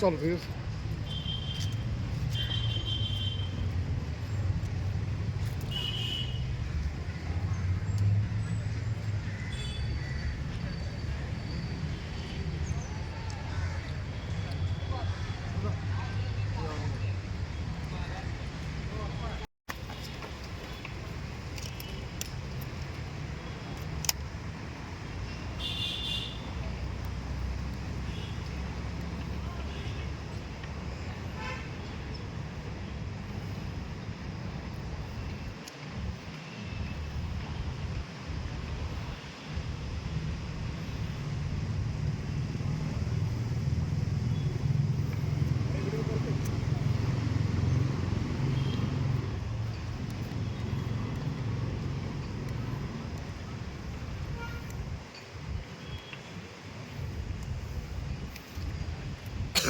चल फिर आहेत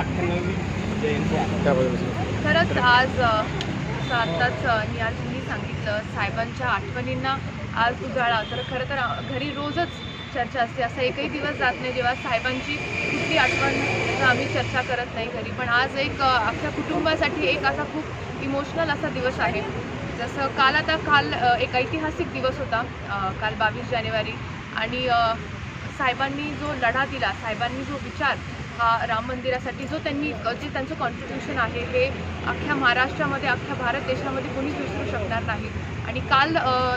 अठ्ठ्याण्णवी जयंती आहे त्याबद्दल खरंच आज जसं आत्ताच अ, सांगितलं साहेबांच्या आठवणींना आज उजाळा. तर खरं तर घरी रोजच चर्चा असते. असा एकही दिवस जात नाही जेव्हा साहेबांची कुठली आठवण आम्ही चर्चा करत नाही घरी. पण आज एक आपल्या अख्ख्या कुटुंबासाठी एक असा खूप इमोशनल असा दिवस आहे. जसं काल आता काल एक ऐतिहासिक दिवस होता काल बावीस जानेवारी. आणि साहेबांनी जो लढा दिला साहेबांनी जो विचार हा राम मंदिरासाठी जो त्यांनी जे त्यांचं कॉन्ट्रीब्युशन आहे हे अख्ख्या महाराष्ट्रामध्ये अख्ख्या भारत देशामध्ये कोणीच विसरू शकणार नाही. आणि काल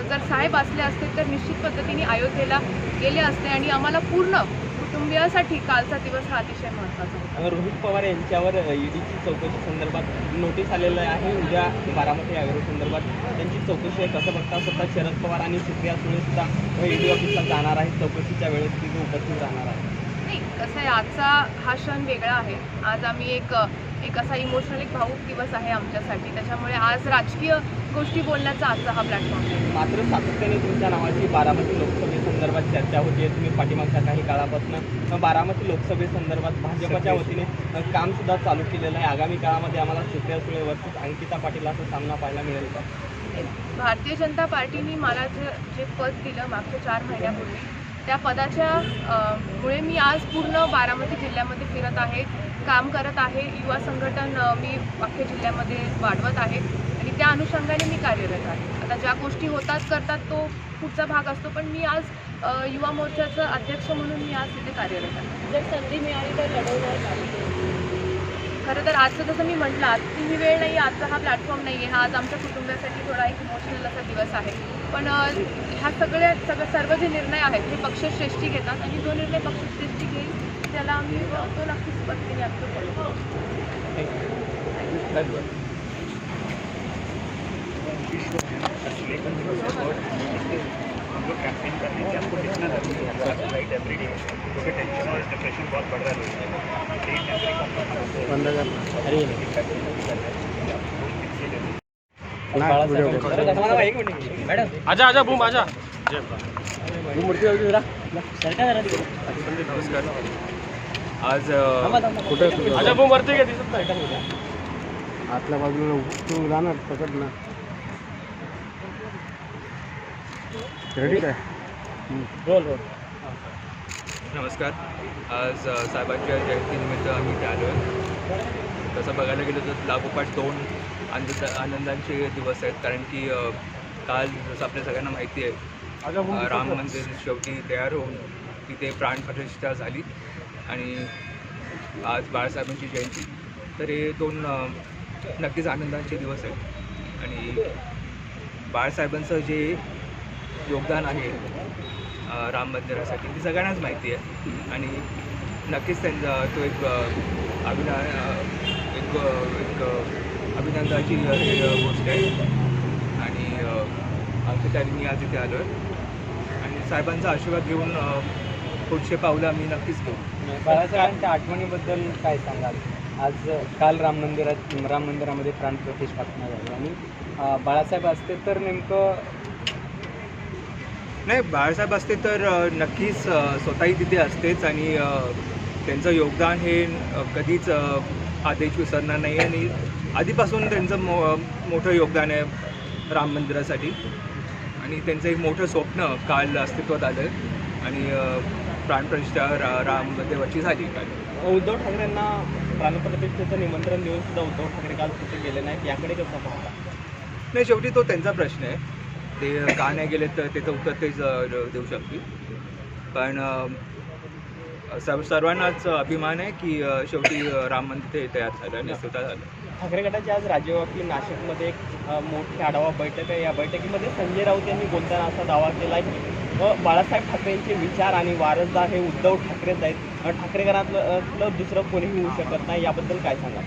जर साहेब असले असते तर निश्चित पद्धतीने अयोध्येला गेले असते आणि आम्हाला पूर्ण कुटुंबियासाठी कालचा दिवस हा अतिशय महत्त्वाचा होता. रोहित पवार यांच्यावर ईडीची चौकशी संदर्भात नोटीस आलेलं आहे. उद्या बारामती अॅग्रो संदर्भात त्यांची चौकशी आहे. कसं बघता स्वतः शरद पवार आणि सुप्रिया सुळे सुद्धा ईडी ऑफिसला जाणार आहेत. चौकशीच्या वेळेस तिथे उपस्थित राहणार आहे नाही कसं आहे आजचा हा क्षण वेगळा आहे. आज आम्ही एक एक असा इमोशनल एक भावूक दिवस आहे आमच्यासाठी. त्याच्यामुळे आज राजकीय गोष्टी बोलण्याचा आजचा हा प्लॅटफॉर्म आहे. मात्र सातत्याने तुमच्या नावाची बारामती लोकसभेसंदर्भात चर्चा होती तुम्ही पाठीमागच्या काही काळापासून बारामती लोकसभेसंदर्भात भाजपच्या वतीने अ, काम सुद्धा चालू केलेलं आहे. आगामी काळामध्ये आम्हाला सुप्रिया सुळे वर्सेस अंकिता पाटील असा सामना पाहायला मिळेल का? भारतीय जनता पार्टीने मला जे जे पद दिलं मागच्या चार महिन्यापूर्वी त्या पदाच्या मुळे मी आज पूर्ण बारामती जिल्ह्यामध्ये फिरत आहे काम करत आहे. युवा संघटन मी अख्ख्या जिल्ह्यामध्ये वाढवत आहे. त्या अनुषंगाने मी कार्यरत आहे. आता ज्या गोष्टी होतात करतात तो पुढचा भाग असतो पण मी आज युवा मोर्चाचं अध्यक्ष म्हणून मी आज तिथे कार्यरत आहे. जर संधी मिळाली तर लढवणार का? खरं तर आजचं जसं मी म्हटलं आजची ही वेळ नाही आजचा हा प्लॅटफॉर्म नाही आहे. हा आज आमच्या कुटुंबासाठी थोडा एक इमोशनल असा दिवस आहे. पण ह्या सगळ्या सगळं सर्व जे निर्णय आहेत ते पक्षश्रेष्ठी घेतात आणि जो निर्णय पक्षश्रेष्ठी घेईल त्याला आम्ही तो नक्कीच पद्धतीने आमचं फॉलो धन्यवाद हम लोग कैंपेन कर रहे हैं कि आपको कितना जरूरी है राइट एवरी डे क्योंकि टेंशन और डिप्रेशन बहुत बढ़ रहा है लोगों में तेईस जनवरी को हम लोग हमको बंद कर अरे मॅडम आजा आजा बूम आजा मूर्ती वगैरे जरा नमस्कार आज अ, कुठे? आजा बूम वरती घे दिसत नाही आतल्या बाजूला तू राहणार पकड ना रेडी काय रोल रोल नमस्कार. आज साहेबांच्या जयंतीनिमित्त आम्ही इथे आलो आहे तसं बघायला गेलं तर लागोपाठ दोन आनंद आनंदांचे दिवस आहेत. कारण की काल जसं आपल्या सगळ्यांना माहिती आहे राम मंदिर शेवटी तयार होऊन तिथे प्राणप्रतिष्ठा झाली. आणि आज बाळासाहेबांची जयंती. तर हे दोन नक्कीच आनंदाचे दिवस आहेत. आणि बाळासाहेबांचं जे योगदान आहे राम मंदिरासाठी. ती सगळ्यांनाच माहिती आहे. आणि नक्कीच त्यांचा तो एक अभिना एक एक अभिनंदाची गोष्ट आहे. आणि आमच्या अंकिताने मी आज इथे आलो आहे. आणि साहेबांचा आशीर्वाद घेऊन पुढचे पावलं आम्ही नक्कीच घेऊ. बाळासाहेबांच्या आठवणीबद्दल काय सांगाल? आज काल राम मंदिरात राम मंदिरामध्ये प्राण प्रतिष्ठापना झाली. आणि बाळासाहेब असते तर नेमकं नाही बाळासाहेब असते तर नक्कीच स्वतःही तिथे असतेच आणि त्यांचं योगदान हे कधीच अ, हा देश विसरणार नाही आणि आधीपासून त्यांचं मो मोठं योगदान आहे राम मंदिरासाठी. आणि त्यांचं एक मोठं स्वप्न काल अस्तित्वात आलं आणि प्राणप्रतिष्ठा रा राम देवाची झाली काल. उद्धव ठाकरेंना प्राणप्रतिष्ठेचं निमंत्रण देऊन सुद्धा उद्धव ठाकरे काल कुठे गेले नाहीत. याकडे कसं पाहता? नाही शेवटी तो त्यांचा प्रश्न आहे. ते का नाही गेले तर त्याचं उत्तर तेच देऊ शकतील. पण सर्व सर्वांनाच अभिमान आहे की शेवटी राम मंदिर ते तयार झालं आणि स्वतः झालं. ठाकरे गटाची आज राज्यव्यापी नाशिकमध्ये एक मोठी आढावा बैठक आहे. या बैठकीमध्ये संजय राऊत यांनी बोलताना असा दावा केला की अ, बाळासाहेब ठाकरेंचे विचार आणि वारसदार हे उद्धव ठाकरेच आहेत. अ, ठाकरे घरातलं दुसरं कोणीही होऊ शकत नाही. याबद्दल काय सांगा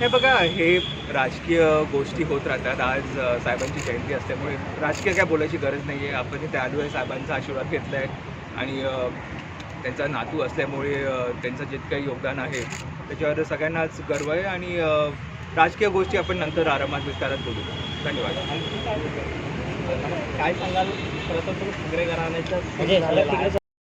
हे बघा हे राजकीय गोष्टी होत राहतात. आज साहेबांची जयंती असल्यामुळे राजकीय काय बोलायची गरज नाही आहे आपण इथे आलो आहे साहेबांचा आशीर्वाद घेतला आहे आणि त्यांचा नातू असल्यामुळे त्यांचं जे काही योगदान आहे त्याच्यावर सगळ्यांनाच गर्व आहे. आणि राजकीय गोष्टी आपण नंतर आरामात विस्तारात बोलू. धन्यवाद. काय सांगाल? खरं तर तुम्ही ठाकरे घराण्याच्या झालेला आहे.